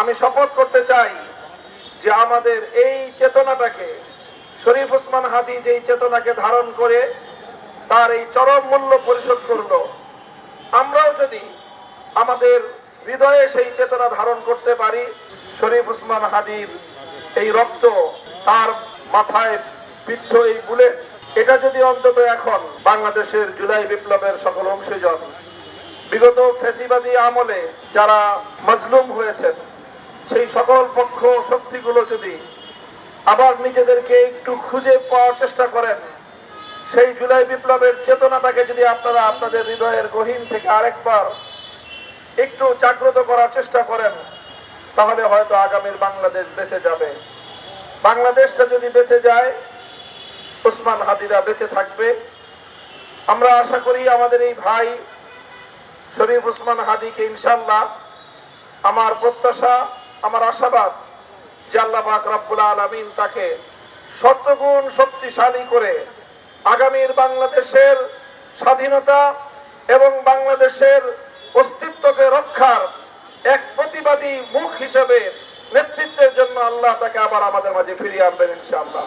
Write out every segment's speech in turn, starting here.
আমি শপথ করতে চাই যে আমাদের এই চেতনাটাকে, শরীফ ওসমান হাদি যেই চেতনাকে ধারণ করে তার এই চরম মূল্য পরিশোধ করল। আমরাও যদি আমাদের হৃদয়ে সেই চেতনা ধারণ করতে পারি, শরীফ ওসমান হাদির এই রক্ত তার মাথায় বিদ্ধ এই বুলেট, এটা যদি অন্তত এখন বাংলাদেশের জুলাই বিপ্লবের সকল অংশীজন, বিগত ফেসিবাদী আমলে যারা মজলুম হয়েছেন সেই সকল পক্ষ শক্তিগুলো যদি আবার নিজেদেরকে একটু খুঁজে পাওয়ার চেষ্টা করেন, সেই জুলাই বিপ্লবের চেতনাটাকে যদি আপনারা আপনাদের হৃদয়ের গহীন থেকে আরেকবার একটু জাগ্রত করার চেষ্টা করেন, তাহলে হয়তো আগামীর বাংলাদেশ বেঁচে যাবে। বাংলাদেশটা যদি বেঁচে যায়, ওসমান হাদিরা বেঁচে থাকবে। আমরা আশা করি আমাদের এই ভাই শরীফ ওসমান হাদিকে ইনশাল্লাহ আমার প্রত্যাশা আমার আশাবাদ যে আল্লাহ পাক রব্বুল আলামিন তাকে শতগুণ শক্তিশালী করে আগামীর বাংলাদেশের স্বাধীনতা এবং বাংলাদেশের অস্তিত্বকে রক্ষার এক প্রতিবাদী মুখ হিসেবে নেতৃত্বের জন্য আল্লাহ তাকে আবার আমাদের মাঝে ফিরিয়ে আনবেন ইনশাআল্লাহ।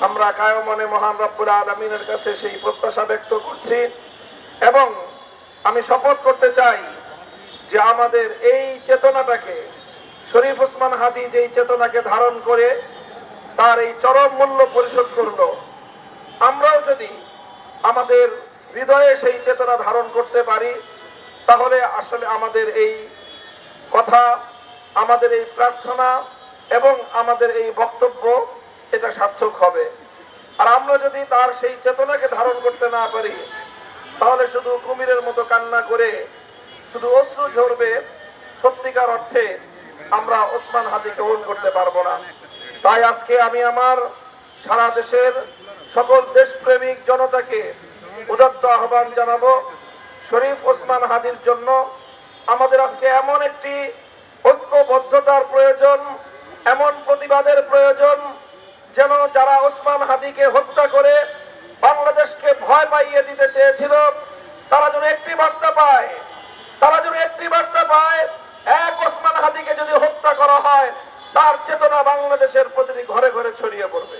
আমরা কায়মনে মহান রব্বুল আলমিনের কাছে সেই প্রত্যাশা ব্যক্ত করছি এবং আমি শপথ করতে চাই যে আমাদের এই চেতনাটাকে শরীফ ওসমান হাদি যেই চেতনাকে ধারণ করে তার এই চরম মূল্য পরিশোধ করল, আমরাও যদি আমাদের হৃদয়ে সেই চেতনা ধারণ করতে পারি, তাহলে আসলে আমাদের এই কথা, আমাদের এই প্রার্থনা এবং আমাদের এই বক্তব্য এটা সার্থক হবে। আর আমরা যদি তার সেই চেতনাকে ধারণ করতে না পারি, তাহলে শুধু কুমিরের মতো কান্না করে, শুধু অশ্রু ঝরবে সত্যিকার অর্থে আমরা ওসমান হাদিকে ওন করতে পারব না। তাই আজকে আমি আমার সারা দেশের সকল দেশপ্রেমিক জনতাকে উদাত্ত আহ্বান জানাব, শরীফ ওসমান হাদির জন্য। আমাদের আজকে এমন একটি ঐক্যবদ্ধতার প্রয়োজন, এমন প্রতিবাদের প্রয়োজন, যেন যারা ওসমান হাদিকে হত্যা করে বাংলাদেশকে ভয় পাইয়ে দিতে চেয়েছিল, তারা যেন একটি বার্তা পায়, তারা যেন একটি বার্তা বাংলাদেশের প্রতিটি ঘরে ঘরে ছড়িয়ে পড়বে।